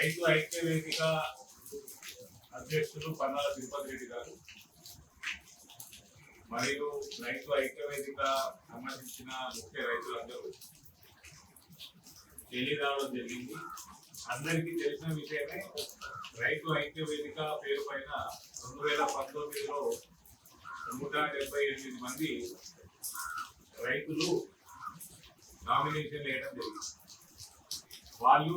రైతు ఐక్య వేదిక అధ్యక్షులు పన్నాల తిరుపతి రెడ్డి గారు. మరియు రైతు ఐక్య వేదిక సంబంధించిన ముఖ్య రైతులందరూ. ఢిల్లీ రావడం జరిగింది. అందరికీ తెలిసిన విషయమే రైతు ఐక్య వేదిక పేరు పైన రెండు వేల పంతొమ్మిదిలో నూట డెబ్బై ఎనిమిది మంది రైతులు నామినేషన్ వేయడం జరిగింది. వాళ్ళు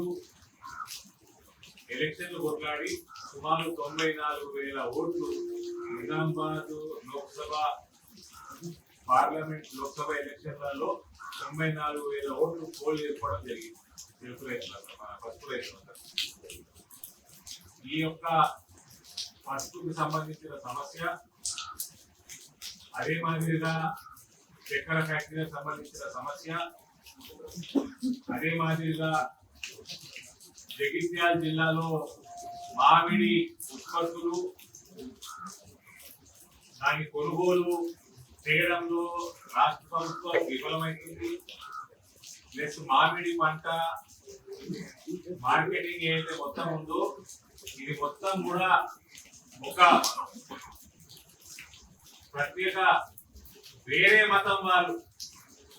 ఎలక్షన్లు కొట్లాడి సుమారు తొంభై నాలుగు వేల ఓట్లు నిజామాబాద్ లోక్సభ పార్లమెంట్ లోక్సభ ఎలక్షన్లలో తొంభై నాలుగు వేల ఓట్లు పోల్ చేసుకోవడం జరిగింది. తెలుగు రైతులంతా మన పసుపు రైతులంతా ఈ యొక్క పసుపుకి సంబంధించిన సమస్య అదే మాదిరిగా చక్కెర ఫ్యాక్టరీకి సంబంధించిన సమస్య అదే మాదిరిగా జగిత్యాల జిల్లాలో మామిడి ఉత్పత్తులు దాని కొనుగోలు చేయడంలో రాష్ట్ర ప్రభుత్వం విఫలమైంది. ప్లస్ మామిడి పంట మార్కెటింగ్ ఏదైతే మొత్తం ఉందో ఇది మొత్తం కూడా ఒక ప్రత్యేక వేరే మతం వాళ్ళు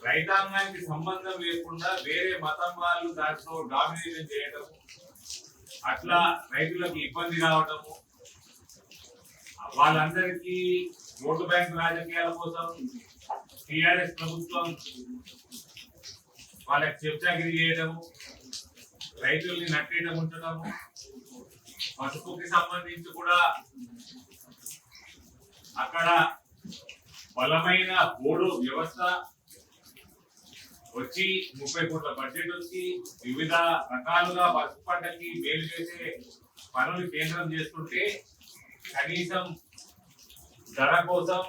రైతాంగానికి సంబంధం లేకుండా వేరే మతం వాళ్ళు దాంట్లో డామినేషన్ చేయడం అట్లా రైతులకు ఇబ్బంది రావటము వాళ్ళందరికీ ఓటు బ్యాంక్ రాజకీయాల కోసం టిఆర్ఎస్ ప్రభుత్వం వాళ్ళకి చెప్చాగిరి చేయడము రైతుల్ని నట్టేయటం ఉంచడము పసుపుకి సంబంధించి కూడా అక్కడ బలమైన బోర్డు వ్యవస్థ వచ్చి ముప్పై కోట్ల బడ్జెట్ వచ్చి వివిధ రకాలుగా పసుపు పంటకి మేలు చేసే పనులు కేంద్రం చేస్తుంటే కనీసం ధర కోసం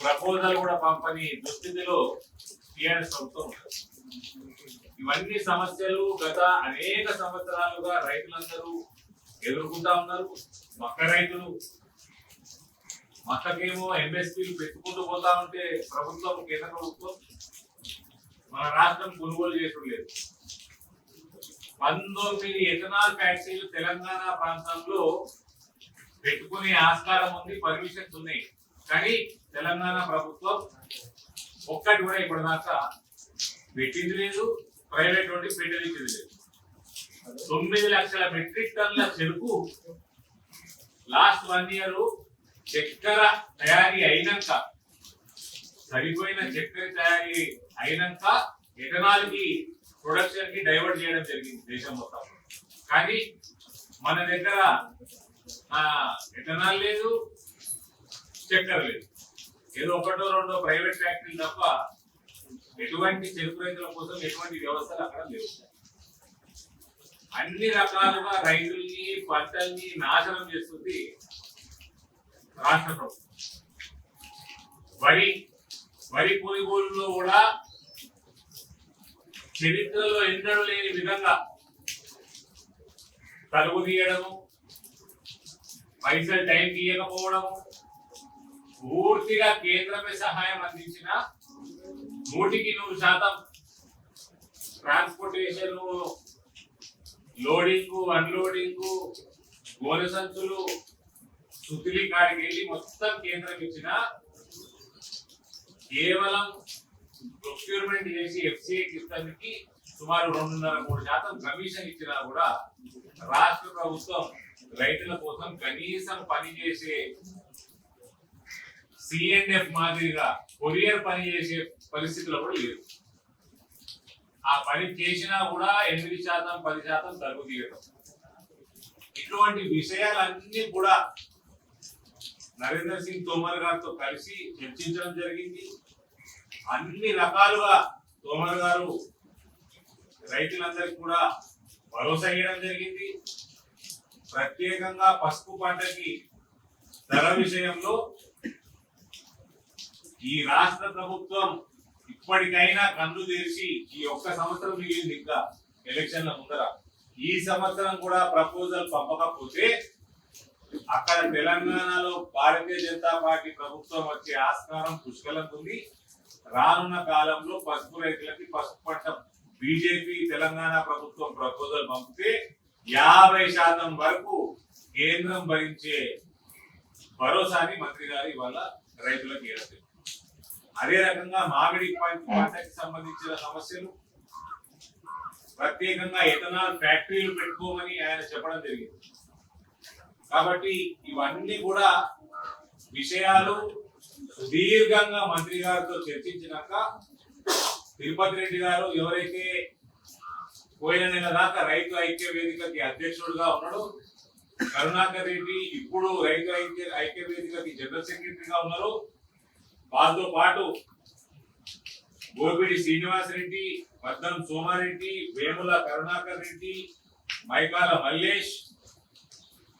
ప్రపోజల్ కూడా పంపని దుస్థితిలో టిఆర్ఎస్ ప్రభుత్వం ఇవన్నీ సమస్యలు గత అనేక సంవత్సరాలుగా రైతులందరూ ఎదుర్కొంటా ఉన్నారు. మక్క రైతులు మక్కకేమో ఎంఎస్పీలు పెట్టుకుంటూ పోతా ఉంటే ప్రభుత్వం కేంద్ర ప్రభుత్వం మన రాష్ట్రం కొనుగోలు చేయడం లేదు. పంతొమ్మిది ఎథనాల్ ఫ్యాక్టరీలు తెలంగాణ ప్రాంతంలో పెట్టుకునే ఆస్కారం ఉంది పర్మిషన్స్ ఉన్నాయి. కానీ తెలంగాణ ప్రభుత్వం ఒక్కటి కూడా ఇప్పటిదాకా పెట్టింది లేదు ప్రైవేట్ నుండి పెట్టింది లేదు. తొమ్మిది లక్షల మెట్రిక్ టన్నుల చెరుకు లాస్ట్ వన్ ఇయర్ చక్కెర తయారీ అయినాక సరిపోయిన చక్కెర తయారీ అయినాక ఎథనాల్కి ప్రొడక్షన్కి డైవర్ట్ చేయడం జరిగింది దేశం మొత్తం. కానీ మన దగ్గర ఆ, ఎథనాల్ లేదు చక్కెర లేదు. ఏదో ఒకటో రెండో ప్రైవేట్ ఫ్యాక్టరీలు తప్ప ఎటువంటి చెరుకు రైతుల కోసం ఎటువంటి వ్యవస్థలు అక్కడ లేవు. అన్ని రకాలుగా రైతుల్ని పంటల్ని నాశనం చేస్తుంది రాష్ట్ర ప్రభుత్వం. వరి వరి కొనుగోలులో కూడా చరిత్రలో ఎన్నడూ లేని విధంగా తలుపు తీయడము పైసలు టైం తీయకపోవడము పూర్తిగా కేంద్రమే సహాయం అందించిన నూటికి నూరు శాతం ట్రాన్స్పోర్టేషన్ లోడింగ్ అన్లోడింగ్ గోనె సంచులు సుతిలి కాడికి వెళ్ళి మొత్తం కేంద్రం ఇచ్చిన కేవలం ప్రొక్యూర్మెంట్ చేసి ఎఫ్సీఐ ఇస్తానికి సుమారు రెండున్నర మూడు శాతం కమిషన్ ఇచ్చినా కూడా రాష్ట్ర ప్రభుత్వం రైతుల కోసం కనీసం పనిచేసే సిఎన్ఎఫ్ మాదిరిగా కొరియర్ పని చేసే పరిస్థితిలో కూడా లేదు ఆ పని చేసినా కూడా ఎనిమిది శాతం పది శాతం తగ్గు తీయడం ఇటువంటి విషయాలన్నీ కూడా నరేంద్ర సింగ్ తోమర్ గారితో కలిసి చర్చించడం జరిగింది. అన్ని రకాలుగా తోమర్ గారు రైతులందరికీ కూడా భరోసా ఇవ్వడం జరిగింది. ప్రత్యేకంగా పసుపు పంటకి ధర విషయంలో ఈ రాష్ట్ర ప్రభుత్వం ఇప్పటికైనా కన్ను తెరిచి ఈ ఒక్క సంవత్సరం మిగిలింది ఇంకా ఎలక్షన్ల ముందర. ఈ సంవత్సరం కూడా ప్రపోజల్ పంపకపోతే అక్కడ తెలంగాణలో భారతీయ జనతా పార్టీ ప్రభుత్వం వచ్చే ఆస్కారం పుష్కలంగా రానున్న కాలంలో పసుపు రైతులకి పసుపు పంట బీజేపీ తెలంగాణ ప్రభుత్వం ప్రపోజల్ పంపితే యాభై శాతం వరకు కేంద్రం భరించే భరోసాని మంత్రి గారు ఇవాళ రైతులకు ఇవ్వలేదు అదే రకంగా మామిడి పంట పంటకి సంబంధించిన సమస్యలు. ప్రత్యేకంగా ఇథనాల్ ఫ్యాక్టరీలు పెట్టుకోమని ఆయన చెప్పడం జరిగింది. కాబట్టి ఇవన్నీ కూడా విషయాలు సుదీర్ఘంగా మంత్రి గారితో చర్చించినాక తిరుపతి రెడ్డి గారు ఎవరైతే పోయిన నెల దాకా రైతు ఐక్య వేదికకి అధ్యక్షుడుగా ఉన్నాడు కరుణాకర్ రెడ్డి ఇప్పుడు రైతు ఐక్య ఐక్య వేదికకి జనరల్ సెక్రటరీగా ఉన్నారు వారితో పాటు గోపిడి శ్రీనివాస్ రెడ్డి పద్మం సోమారెడ్డి వేముల కరుణాకర్ రెడ్డి మైకాల మల్లేష్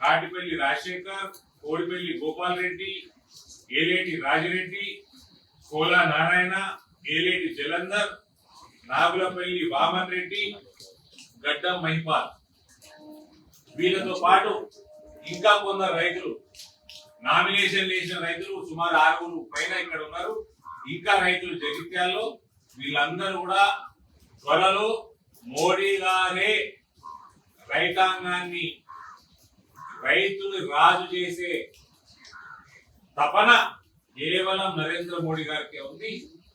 కాటిపల్లి రాజశేఖర్ కోడిపల్లి గోపాల్ రెడ్డి ఏలేటి రాజిరెడ్డి కోలా నారాయణ ఏలేటి జలంధర్ నాగులపల్లి వామన్ రెడ్డి గడ్డం మహిపాల్. వీళ్ళతో పాటు ఇంకా కొందరు రైతులు నామినేషన్ వేసిన రైతులు సుమారు ఆరుగురు పైన ఇక్కడ ఉన్నారు. ఇంకా రైతులు జగిత్యాల్లో వీళ్ళందరూ కూడా త్వరలో మోడీ గారే రైతాంగాన్ని రైతుని రాజు చేసే తపన కేవలం నరేంద్ర మోడీ గారికి ఉంది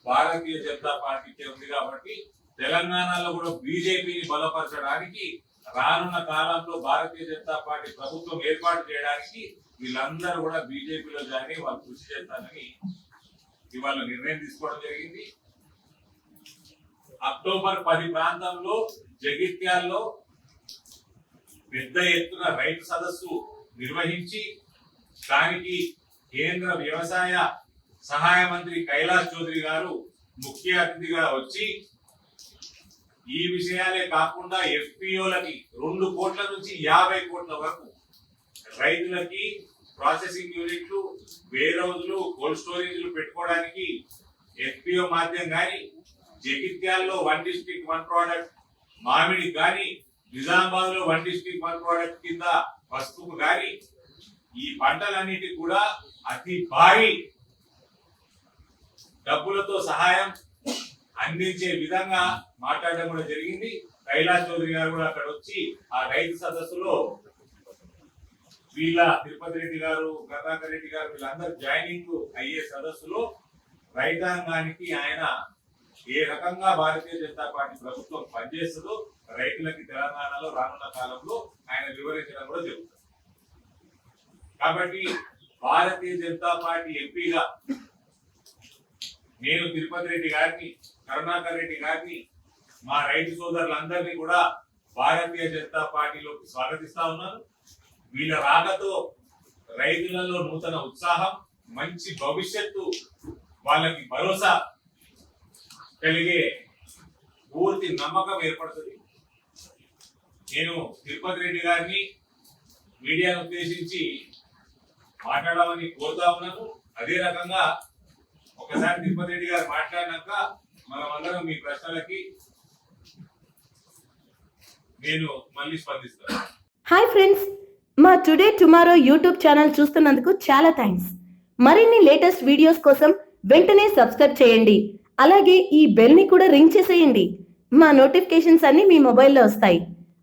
భారతీయ జనతా పార్టీకే ఉంది కాబట్టి తెలంగాణలో కూడా బీజేపీని బలపరచడానికి రానున్న కాలంలో భారతీయ జనతా పార్టీ ప్రభుత్వం ఏర్పాటు చేయడానికి వీళ్ళందరూ కూడా బీజేపీలో జాయిన్ వాళ్ళు కృషి చేస్తారని ఇవాళ నిర్ణయం తీసుకోవడం జరిగింది. అక్టోబర్ పది ప్రాంతంలో జగిత్యాల్లో పెద్ద ఎత్తున రైతు సదస్సు నిర్వహించి దానికి కేంద్ర వ్యవసాయ సహాయ మంత్రి కైలాస్ చౌదరి గారు ముఖ్య అతిథిగా వచ్చి ఈ విషయాలే కాకుండా ఎఫ్పిఓలకి రెండు కోట్ల నుంచి యాభై కోట్ల వరకు రైతులకి ప్రాసెసింగ్ యూనిట్లు వేరౌజ్లు కోల్డ్ స్టోరేజ్లు పెట్టుకోవడానికి ఎఫ్పిఓ మాధ్యం కానీ జగిత్యాల్లో వన్ డిస్ట్రిక్ట్ వన్ ప్రోడక్ట్ మామిడి కానీ నిజామాబాద్లో వన్ డిస్ట్రిక్ట్ వన్ ప్రోడక్ట్ కింద వస్తువు కానీ ఈ పంటలన్నిటి కూడా అతి భారీ డబ్బులతో సహాయం అందించే విధంగా మాట్లాడడం కూడా జరిగింది. కైలాస్ చౌదరి గారు కూడా అక్కడ వచ్చి ఆ రైతు సదస్సులో వీళ్ళ తిరుపతి రెడ్డి గారు కరుణాకర్ రెడ్డి గారు వీళ్ళందరూ జాయినింగ్ అయ్యే సదస్సులో రైతాంగానికి ఆయన ఏ రకంగా భారతీయ జనతా పార్టీ ప్రభుత్వం పనిచేస్తుందో రైతులకి తెలంగాణలో రానున్న కాలంలో ఆయన వివరించడం కూడా జరుగుతుంది. కాబట్టి భారతీయ జనతా పార్టీ ఎంపీగా నేను తిరుపతి రెడ్డి గారిని కరుణాకర్ రెడ్డి గారిని మా రైతు సోదరులందరినీ కూడా భారతీయ జనతా పార్టీలోకి స్వాగతిస్తా ఉన్నాను. వీళ్ళ రాకతో రైతులలో నూతన ఉత్సాహం మంచి భవిష్యత్తు వాళ్ళకి భరోసా కలిగే పూర్తి నమ్మకం ఏర్పడుతుంది. నేను తిరుపతి రెడ్డి గారిని మీడియాను ఉద్దేశించి మాట్లాడాలని కోరుతా ఉన్నాను. అదే రకంగా ఒకసారి తిరుపతి రెడ్డి గారు మాట్లాడినాక మనం అందరం మీ ప్రశ్నలకి నేను మళ్ళీ స్పందిస్తాను. హాయ్ ఫ్రెండ్స్ మా టుడే టుమారో యూట్యూబ్ ఛానల్ చూస్తున్నందుకు చాలా థ్యాంక్స్ మరిన్ని లేటెస్ట్ వీడియోస్ కోసం వెంటనే సబ్స్క్రైబ్ చేయండి. అలాగే ఈ బెల్ని కూడా రింగ్ చేసేయండి. మా నోటిఫికేషన్స్ అన్నీ మీ మొబైల్లో వస్తాయి.